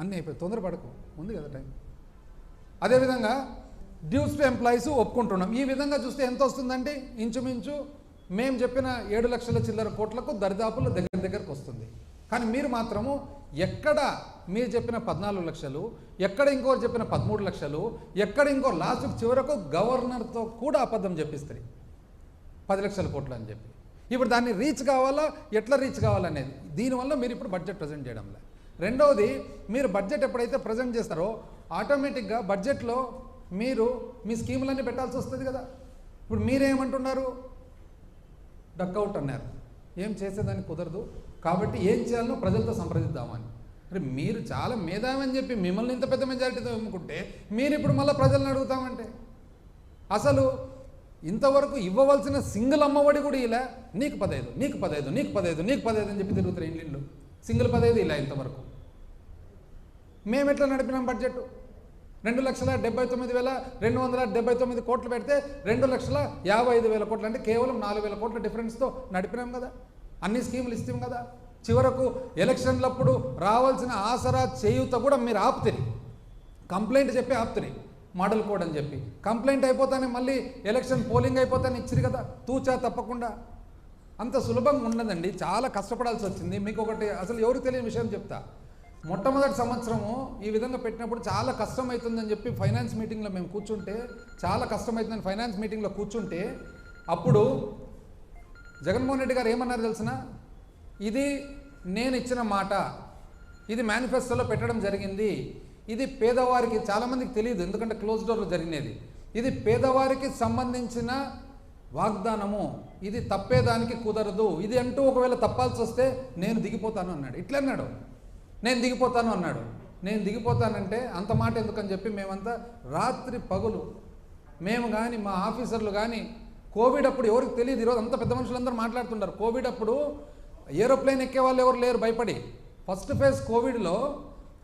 అన్నీ అయిపోయి తొందరపడకు. ఉంది కదా టైం. అదేవిధంగా డ్యూస్ టు ఎంప్లాయీస్ ఒప్పుకుంటున్నాం. ఈ విధంగా చూస్తే ఎంత వస్తుందంటే ఇంచుమించు మేము చెప్పిన ఏడు లక్షల చిల్లర కోట్లకు దరిదాపుల దగ్గర దగ్గరకు వస్తుంది. కానీ మీరు మాత్రము ఎక్కడ మీరు చెప్పిన పద్నాలుగు లక్షలు ఎక్కడ ఇంకోరు చెప్పిన పదమూడు లక్షలు ఎక్కడ ఇంకో లాస్ట్ చివరకు గవర్నర్తో కూడా అబద్ధం చెప్పిస్తారు. పది లక్షల కోట్లు అని చెప్పి. ఇప్పుడు దాన్ని రీచ్ కావాలా? ఎట్లా రీచ్ కావాలనేది. దీనివల్ల మీరు ఇప్పుడు బడ్జెట్ ప్రజెంట్ చేయడంలే. రెండవది మీరు బడ్జెట్ ఎప్పుడైతే ప్రజెంట్ చేస్తారో ఆటోమేటిక్గా బడ్జెట్లో మీరు మీ స్కీములన్నీ పెట్టాల్సి వస్తుంది కదా. ఇప్పుడు మీరేమంటున్నారు? డక్అవుట్ అన్నారు. ఏం చేసేదానికి కుదరదు. కాబట్టి ఏం చేయాలనో ప్రజలతో సంప్రదిద్దామని. అంటే మీరు చాలా మేధావని చెప్పి మిమ్మల్ని ఇంత పెద్ద మెజారిటీతో ఎమ్ముకుంటే మీరు ఇప్పుడు మళ్ళీ ప్రజలను అడుగుతామంటే? అసలు ఇంతవరకు ఇవ్వవలసిన సింగిల్ అమ్మఒడి కూడా ఇలా నీకు పదైదు నీకు పదైదు నీకు పదైదు నీకు పదైదు అని చెప్పి తిరుగుతారు ఇండ్లు. సింగిల్ పదైదు ఇలా ఇంతవరకు. మేము ఎట్లా నడిపినాం బడ్జెట్ రెండు లక్షల డెబ్బై తొమ్మిది వేల రెండు వందల డెబ్బై తొమ్మిది కోట్లు పెడితే రెండు లక్షల యాభై ఐదు వేల కోట్లు అంటే కేవలం నాలుగు వేల కోట్ల డిఫరెన్స్తో నడిపినాం కదా. అన్ని స్కీములు ఇస్తాం కదా. చివరకు ఎలక్షన్లప్పుడు రావాల్సిన ఆసరా చేయూత కూడా మీరు ఆపుతుంది కంప్లైంట్ చెప్పి ఆపుతుంది మోడల్ కోడ్ అని చెప్పి. కంప్లైంట్ అయిపోతానే మళ్ళీ ఎలక్షన్ పోలింగ్ అయిపోతానే ఇచ్చిరు కదా. తూచా తప్పకుండా. అంత సులభంగా ఉండదండి చాలా కష్టపడాల్సి వచ్చింది. మీకు ఒకటి అసలు ఎవరికి తెలియని విషయం చెప్తా. మొట్టమొదటి సంవత్సరము ఈ విధంగా పెట్టినప్పుడు చాలా కష్టమవుతుందని చెప్పి ఫైనాన్స్ మీటింగ్లో మేము కూర్చుంటే చాలా కష్టమవుతుందని ఫైనాన్స్ మీటింగ్లో కూర్చుంటే అప్పుడు జగన్మోహన్ రెడ్డి గారు ఏమన్నారు తెలిసిన? ఇది నేను ఇచ్చిన మాట ఇది మేనిఫెస్టోలో పెట్టడం జరిగింది ఇది పేదవారికి చాలామందికి తెలియదు ఎందుకంటే క్లోజ్ డోర్లో జరిగినది. ఇది పేదవారికి సంబంధించిన వాగ్దానము ఇది తప్పేదానికి కుదరదు ఇది అంటూ ఒకవేళ తప్పాల్సి వస్తే నేను దిగిపోతాను అన్నాడు. ఇట్లా అన్నాడు. నేను దిగిపోతాను అన్నాడు. నేను దిగిపోతానంటే అంత మాట ఎందుకని చెప్పి మేమంతా రాత్రి పగులు మేము కానీ మా ఆఫీసర్లు కానీ కోవిడ్ అప్పుడు ఎవరికి తెలియదు. ఈరోజు అంత పెద్ద మనుషులందరూ మాట్లాడుతుంటారు. కోవిడ్ అప్పుడు ఏరోప్లేన్ ఎక్కే వాళ్ళు ఎవరు లేరు భయపడి. ఫస్ట్ ఫేజ్ కోవిడ్లో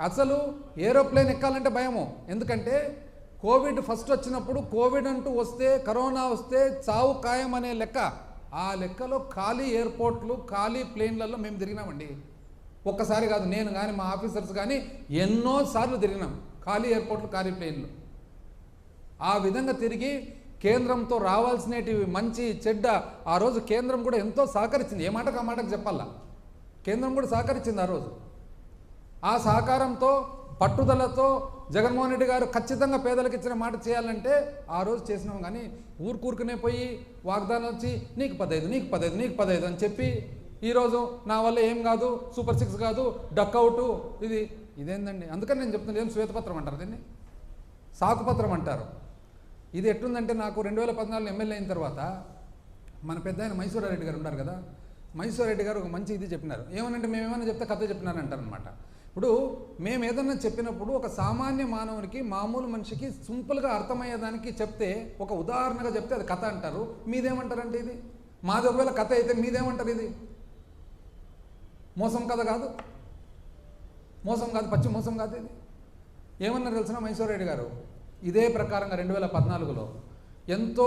అసలు ఏరోప్లేన్ ఎక్కాలంటే భయము. ఎందుకంటే కోవిడ్ ఫస్ట్ వచ్చినప్పుడు కోవిడ్ అంటూ వస్తే కరోనా వస్తే చావు ఖాయం అనే లెక్క. ఆ లెక్కలో ఖాళీ ఎయిర్పోర్ట్లు ఖాళీ ప్లేన్లలో మేము తిరిగినామండి. ఒక్కసారి కాదు నేను కానీ మా ఆఫీసర్స్ కానీ ఎన్నోసార్లు తిరిగినాం. ఖాళీ ఎయిర్పోర్ట్లు ఖాళీ ప్లేన్లు. ఆ విధంగా తిరిగి కేంద్రంతో రావాల్సినటివి మంచి చెడ్డ ఆ రోజు కేంద్రం కూడా ఎంతో సహకరించింది. ఏ మాటకు ఆ మాటకు చెప్పాలా? కేంద్రం కూడా సహకరించింది ఆ రోజు. ఆ సహకారంతో పట్టుదలతో జగన్మోహన్ రెడ్డి గారు ఖచ్చితంగా పేదలకు ఇచ్చిన మాట చేయాలంటే ఆ రోజు చేసినాం కానీ ఊరుకూరుకునే పోయి వాగ్దానం వచ్చి నీకు పదైదు నీకు పదహైదు నీకు పదైదు అని చెప్పి ఈరోజు నా వల్ల ఏం కాదు సూపర్ సిక్స్ కాదు డక్అవుట్ ఇది ఇదేందండి? అందుకని నేను చెప్తున్నాను ఏం శ్వేతపత్రం అంటారు దీన్ని? సాకుపత్రం అంటారు. ఇది ఎట్లుందంటే నాకు రెండు వేల పద్నాలుగు ఎమ్మెల్యే అయిన తర్వాత మన పెద్ద ఆయన మైసూరారెడ్డి గారు ఉన్నారు కదా మైసూరారెడ్డి గారు ఒక మంచి ఇది చెప్పినారు. ఏమనంటే మేము ఏమైనా చెప్తే కథ చెప్పినారంటారనమాట ఇప్పుడు మేము ఏదన్నా చెప్పినప్పుడు ఒక సామాన్య మానవునికి మామూలు మనిషికి సింపుల్గా అర్థమయ్యేదానికి చెప్తే ఒక ఉదాహరణగా చెప్తే అది కథ అంటారు. మీదేమంటారంటే ఇది? మాది ఒకవేళ కథ అయితే మీదేమంటారు ఇది? మోసం కథ కాదు. మోసం కాదు పచ్చి మోసం కాదు ఇది. ఏమన్నారు తెలిసిన మైసూరెడ్డి గారు? ఇదే ప్రకారంగా రెండు వేల పద్నాలుగులో ఎంతో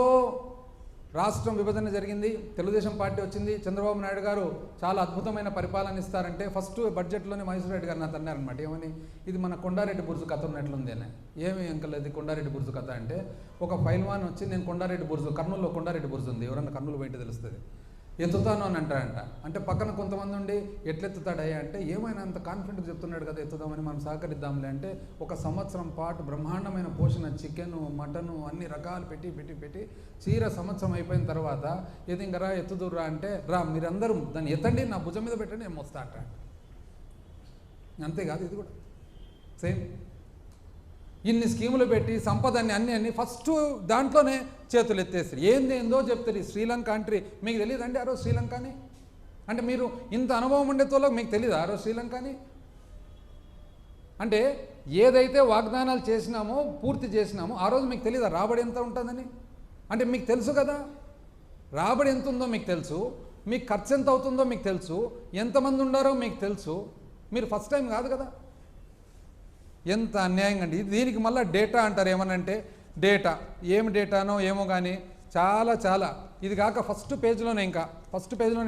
రాష్ట్రం విభజన జరిగింది తెలుగుదేశం పార్టీ వచ్చింది చంద్రబాబు నాయుడు గారు చాలా అద్భుతమైన పరిపాలన ఇస్తారంటే ఫస్ట్ బడ్జెట్లోనే మహేశ్వర రెడ్డి గారు నాకు అన్నారనమాట ఏమని? ఇది మన కొండారెడ్డి బుర్జు కథ ఉన్నట్లుంది అని. ఏమి అంకల్ ఇది కొండారెడ్డి బుర్జు కథ అంటే? ఒక ఫైల్వాన్ వచ్చి నేను కొండారెడ్డి బుర్జు కర్నూలులో కొండారెడ్డి బుర్జు ఉంది. ఎవరన్నా కర్నూలు బయట తెలుస్తుంది. ఎత్తుతాను అని అంటాడంట అంటే పక్కన కొంతమంది ఉండి ఎట్లెత్తుతాడయ్యా అంటే ఏమైనా అంత కాన్ఫిడెంట్ చెప్తున్నాడు కదా ఎత్తుదామని మనం సహకరిద్దాంలే అంటే ఒక సంవత్సరం పాటు బ్రహ్మాండమైన పోషణ చికెను మటను అన్ని రకాలు పెట్టి పెట్టి పెట్టి చీర సంవత్సరం అయిపోయిన తర్వాత ఏది ఇంకా రా ఎత్తుదురా అంటే రా మీరందరూ దాన్ని ఎత్తండి నా భుజం మీద పెట్టండి నేను వస్తా అంట అంతేకాదు ఇది కూడా. సేమ్. ఇన్ని స్కీములు పెట్టి సంపదని అన్ని అన్ని ఫస్ట్ దాంట్లోనే చేతులు ఎత్తేస్తారు ఏంది ఏందో చెప్తారు ఈ శ్రీలంక కంట్రీ మీకు తెలియదండి ఆ రోజు శ్రీలంకని? అంటే మీరు ఇంత అనుభవం ఉండేతోలో మీకు తెలియదు ఆ రోజు శ్రీలంకని? అంటే ఏదైతే వాగ్దానాలు చేసినామో పూర్తి చేసినామో ఆ రోజు మీకు తెలియదా రాబడి ఎంత ఉంటుందని? అంటే మీకు తెలుసు కదా? రాబడి ఎంత ఉందో మీకు తెలుసు. మీకు ఖర్చు ఎంత అవుతుందో మీకు తెలుసు. ఎంతమంది ఉండారో మీకు తెలుసు. మీరు ఫస్ట్ టైం కాదు కదా? ఎంత అన్యాయంగా అండి దీనికి మళ్ళీ డేటా అంటారు ఏమనంటే డేటా. ఏమి డేటానో ఏమో కానీ చాలా చాలా. ఇది కాక ఫస్ట్ పేజ్లోనే ఇంకా. ఫస్ట్ పేజ్లోనే